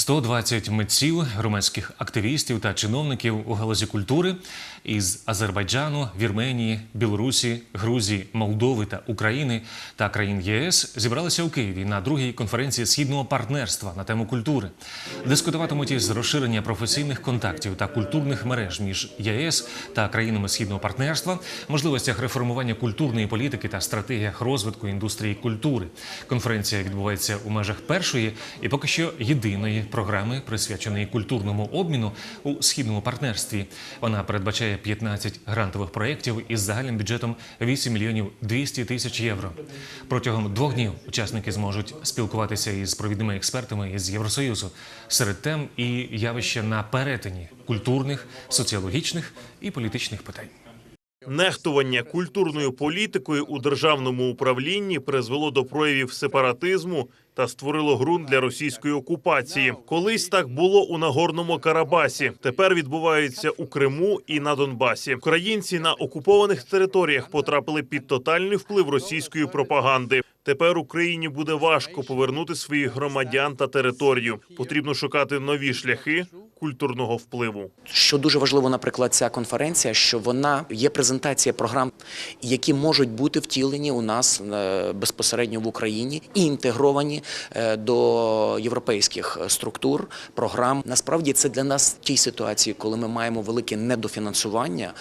120 митців, громадських активістів та чиновників у галузі культури із Азербайджану, Вірменії, Білорусі, Грузії, Молдови та України та країн ЄС зібралися у Києві на другій конференції східного партнерства на тему культури. Дискутуватимуть із розширення професійних контактів та культурних мереж між ЄС та країнами східного партнерства, можливостях реформування культурної політики та стратегіях розвитку індустрії культури. Конференція відбувається у межах першої і поки що єдиної програми, присвяченої культурному обміну у східному партнерстві. Вона передбачає 15 грантових проєктів із загальним бюджетом 8 мільйонів 200 тисяч євро. Протягом двох днів учасники зможуть спілкуватися із провідними експертами із Євросоюзу серед тем і явища на перетині культурних, соціологічних і політичних питань. Нехтування культурною політикою у державному управлінні призвело до проявів сепаратизму та створило ґрунт для російської окупації. Колись так було у Нагорному Карабасі. Тепер відбувається у Криму і на Донбасі. Українці на окупованих територіях потрапили під тотальний вплив російської пропаганди. Тепер Україні буде важко повернути своїх громадян та територію. Потрібно шукати нові шляхи культурного впливу. Що дуже важливо, наприклад, ця конференція, що вона є презентація програм, які можуть бути втілені у нас е, безпосередньо в Україні і інтегровані е, до європейських структур, програм. Насправді це для нас в тій ситуації, коли ми маємо велике недофінансування,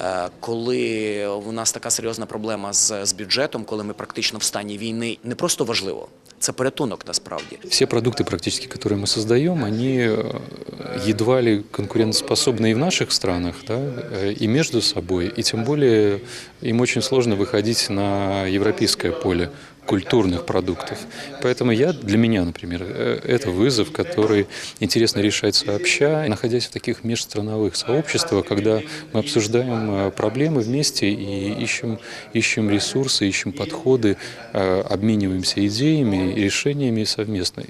е, коли у нас така серйозна проблема з бюджетом, коли ми практично в стані війни, не просто важливо. Це порятунок насправді. Все продукты практически, которые мы создаем, они э, едва ли конкурентоспособны и в наших странах, да, э, и между собой, и тем более им очень сложно выходить на европейское поле культурных продуктов. Поэтому я, для меня, например, э, это вызов, который интересно решать сообща, находясь в таких межстрановых сообществах, когда мы обсуждаем э, проблемы вместе и ищем, ищем ресурсы, ищем подходы, э, обмениваемся идеями и решениями совместно.